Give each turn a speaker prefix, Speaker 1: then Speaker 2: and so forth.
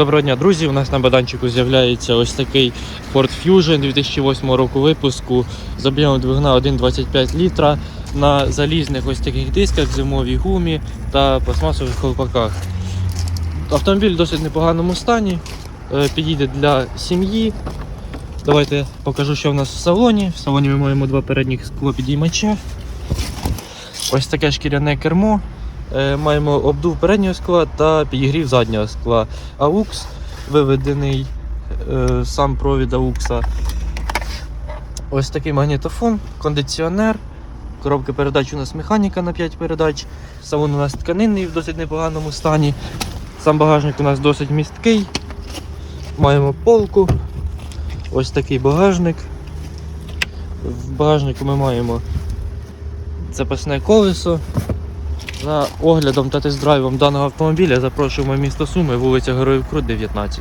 Speaker 1: Доброго дня, друзі. У нас на баданчику з'являється ось такий Ford Fusion 2008 року випуску з об'ємом двигуна 1,25 літра на залізних ось таких дисках, зимовій гумі та пластмасових колпаках. Автомобіль в досить непоганому стані, е, підійде для сім'ї. Давайте покажу, що в нас в салоні. В салоні ми маємо два передніх склопідіймача. Ось таке шкіряне кермо. Е, Маємо обдув переднього скла та підігрів заднього скла. AUX виведений е, сам провід AUX. Ось такий магнітофон, кондиціонер. Коробка передач у нас механіка на 5 передач. Салон у нас тканинний в досить непоганому стані. Сам багажник у нас досить місткий. Маємо полку. Ось такий багажник. В багажнику ми маємо запасне колесо. За оглядом та тест-драйвом даного автомобіля запрошуємо місто Суми, вулиця Героїв Крут, 19.